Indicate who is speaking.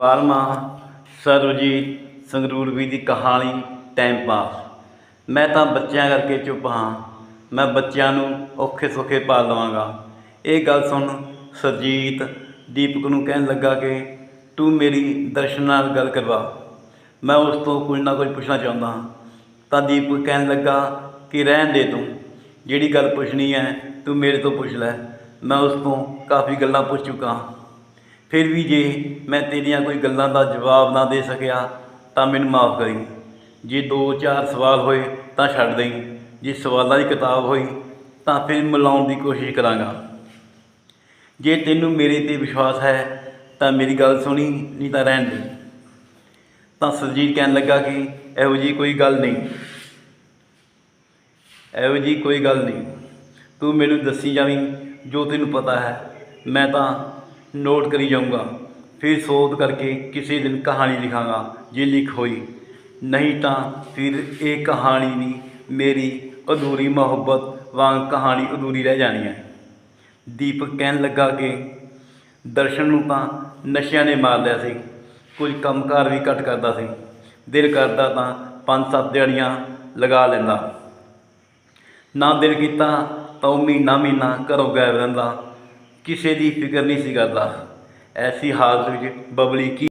Speaker 1: ਬਾਰਮਾ ਸਰਵਜੀਤ ਸੰਗਰੂਰ ਵੀ ਦੀ ਕਹਾਣੀ time pass ਮੈਂ ਤਾਂ ਬੱਚਿਆਂ ਕਰਕੇ ਚੁੱਪ ਹਾਂ। ਮੈਂ ਬੱਚਿਆਂ ਨੂੰ ਔਖੇ ਸੌਖੇ ਪਾ ਲਵਾਂਗਾ ਇਹ ਗੱਲ ਸੁਣ ਸਰਜੀਤ, ਦੀਪਕ ਨੂੰ ਕਹਿਣ ਲੱਗਾ ਕਿ ਤੂੰ ਮੇਰੀ ਦਰਸ਼ਨ ਨਾਲ ਗੱਲ ਕਰਵਾ। ਮੈਂ ਉਸ ਤੋਂ ਕੁਝ ਨਾ ਕੁਝ ਪੁੱਛਣਾ ਚਾਹੁੰਦਾ ਹਾਂ। ਤਾਂ ਦੀਪਕ ਕਹਿਣ ਲੱਗਾ ਕਿ ਰਹਿਣ ਦੇ ਤੂੰ। ਜਿਹੜੀ ਗੱਲ ਪੁੱਛਣੀ ਹੈ, ਤੂੰ ਮੇਰੇ ਤੋਂ ਪੁੱਛ ਲੈ। ਮੈਂ ਉਸ ਤੋਂ ਕਾਫੀ ਗੱਲਾਂ ਪੁੱਛ ਚੁੱਕਾ ਹਾਂ। ਫਿਰ ਵੀ ਜੇ ਮੈਂ ਤੇਰੀਆਂ ਕੋਈ ਗੱਲਾਂ ਦਾ ਜਵਾਬ ਨਾ ਦੇ ਸਕਿਆ, ਤਾਂ ਮੈਨੂੰ ਮਾਫ ਕਰੀ। ਜੇ ਦੋ ਚਾਰ ਸਵਾਲ ਹੋਏ, ਤਾਂ ਛੱਡ ਦੇਈ। ਜੇ ਸਵਾਲਾਂ ਦੀ ਕਿਤਾਬ ਹੋਈ, ਤਾਂ ਫਿਰ ਮਿਲਾਉਣ ਦੀ ਕੋਸ਼ਿਸ਼ ਕਰਾਂਗਾ। ਜੇ ਤੈਨੂੰ ਮੇਰੇ ਤੇ ਵਿਸ਼ਵਾਸ ਹੈ, ਤਾਂ ਮੇਰੀ ਗੱਲ ਸੁਣੀ, ਨਹੀਂ ਤਾਂ ਰਹਿਣ ਦੇ। ਤਾਂ ਸਰਜੀਤ ਕਹਿਣ ਲੱਗਾ ਕਿ ਇਹੋ ਜੀ ਕੋਈ ਗੱਲ ਨਹੀਂ। ਇਹੋ ਜੀ ਕੋਈ ਗੱਲ ਨਹੀਂ। ਤੂੰ ਮੈਨੂੰ ਦੱਸੀ ਜਾਵੀਂ, ਜੋ ਤੈਨੂੰ ਪਤਾ ਹੈ। ਮੈਂ ਤਾਂ ਨੋਟ ਕਰੀ ਜਾਊਂਗਾ। ਫਿਰ ਸੋਧ ਕਰਕੇ ਕਿਸੇ ਦਿਨ ਕਹਾਣੀ ਲਿਖਾਂਗਾ, ਜੇ ਲਿਖ ਹੋਈ। ਨਹੀਂ ਤਾਂ ਫਿਰ ਇਹ ਕਹਾਣੀ ਵੀ ਮੇਰੀ ਅਧੂਰੀ ਮੁਹੱਬਤ ਵਾਂਗ ਕਹਾਣੀ ਅਧੂਰੀ ਰਹਿ ਜਾਣੀ ਹੈ। ਦੀਪਕ ਕਹਿਣ ਲੱਗਾ ਕਿ ਦਰਸ਼ਨ ਨੂੰ ਤਾਂ ਨਸ਼ਿਆਂ ਨੇ ਮਾਰ ਲਿਆ ਸੀ। ਕੁਝ ਕੰਮਕਾਰ ਵੀ ਘੱਟ ਕਰਦਾ ਸੀ। ਦਿਲ ਕਰਦਾ ਤਾਂ ਪੰਜ ਸੱਤ ਦਿਹਾੜੀਆਂ ਲਗਾ ਲੈਂਦਾ। ਨਾ ਦਿਲ ਕੀਤਾ ਤਾਂ ਉਹ ਮਹੀਨਾ ਮਹੀਨਾ ਘਰੋਂ ਗਾਇਬ ਰਹਿੰਦਾ। ਕਿਸੇ ਦੀ ਫਿਕਰ ਨਹੀਂ ਸੀ ਕਰਦਾ। ਐਸੀ ਹਾਲਤ ਵਿੱਚ ਬਬਲੀ ਕੀ